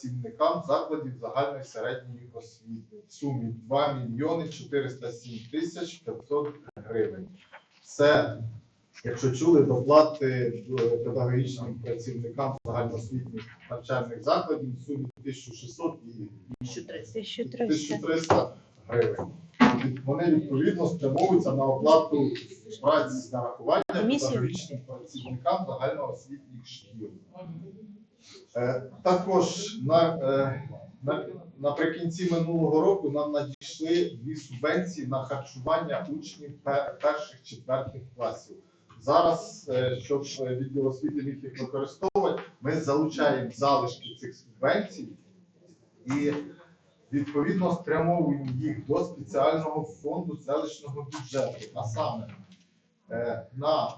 працівникам закладів загальної середньої освіти в сумі 2 мільйони 407 тисяч 500 гривень. Це, якщо чули, доплати е, педагогічним працівникам загальноосвітніх навчальних закладів в сумі 1600 і 1300. 1300 гривень. Вони відповідно спрямовуються на оплату праці з нарахування педагогічним працівникам загальноосвітніх шкіл. Е, Також на, е, на, наприкінці минулого року нам надійшли дві субвенції на харчування учнів перших четвертих класів. Зараз, е, щоб відділ освіти міг їх використовувати, ми залучаємо залишки цих субвенцій і відповідно спрямовуємо їх до спеціального фонду селищного бюджету, а саме на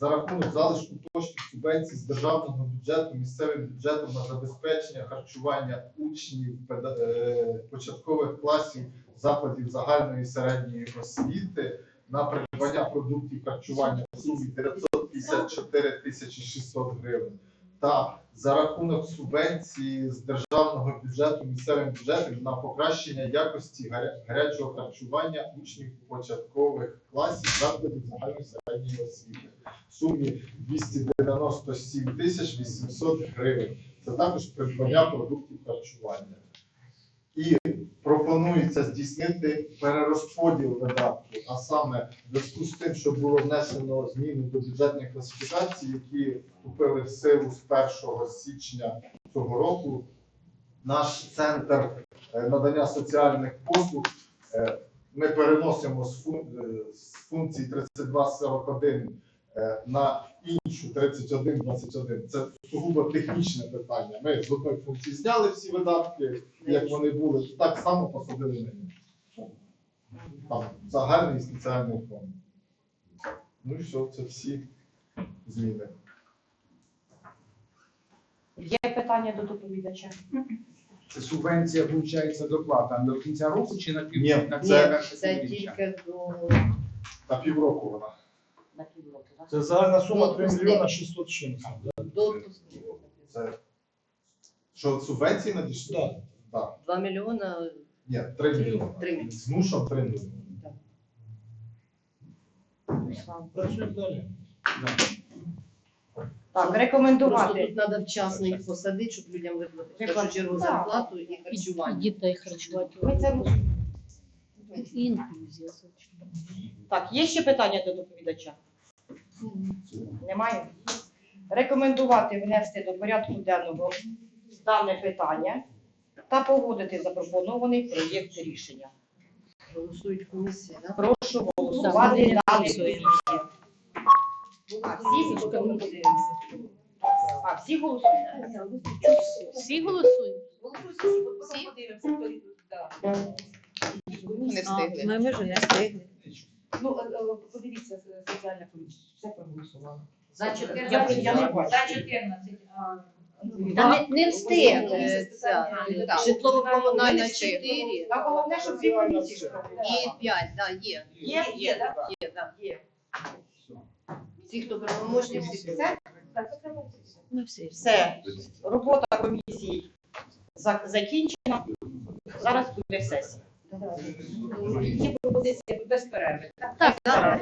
за рахунок залишку коштів субвенцій з державного бюджету місцевим бюджетом на забезпечення харчування учнів е, початкових класів закладів загальної і середньої освіти на придбання продуктів харчування в сумі 954 тисячі 600 гривень. Та за рахунок субвенції з державного бюджету місцевим бюджетом на покращення якості гарячого харчування учнів початкових класів закладів загальної середньої освіти сумі 297 тисяч 800 гривень. Це також придбання продуктів харчування. І пропонується здійснити перерозподіл видатків, а саме в зв'язку з тим, що було внесено зміни до бюджетних класифікацій, які вступили в силу з 1 січня цього року. Наш центр е, надання соціальних послуг е, ми переносимо з, е, функції 3241 е, на іншу 3121. Це сугубо технічне питання. Ми з одної функції зняли всі видатки, як вони були, так само посадили на іншу. Там загальний і спеціальний фонд. Ну і що, це всі зміни. Є питання до доповідача? Це субвенція, виходить, доплата до кінця року чи на пів Ні, на це- Це тільки до На півроку вона. На півроку. Це загальна сума Ну, 3 пусти. мільйона 600 чимось. До Це що субвенції надійшли? Так. Так. 2 мільйона. Ні, 3 мільйони. Три мільйони. З мушом 3 мільйони. Працюємо далі. Так, Просто рекомендувати. тут треба вчасно їх посадити, щоб людям виплатити в першу чергу Так. зарплату і харчування. Дітей харчувати. Ми це І інклюзія. звичайно. Так, є ще питання до доповідача? Немає? Рекомендувати внести до порядку денного дане питання та погодити запропонований проєкт рішення. Голосують комісії, да? Прошу голосувати Так, дане А всі, а, всі голосують? Всі голосують? Не ми вже не встигли. Ну, е, е, подивіться, е, соціальна комісія, все проголосувала. За Я- 14 я не бачу. бачу. За 14. а, Та не, не встиг Ну, е, ця так. житлово-комунальна 4 А головне, щоб дві комісії і 5, да, є. Є, є, так? Є, да. Є. Всі, хто правомочні, всі Все? Так, це треба. Ми всі. Все, робота комісії за- закінчена. Зараз буде сесія. Є пропозиція без. Так, так.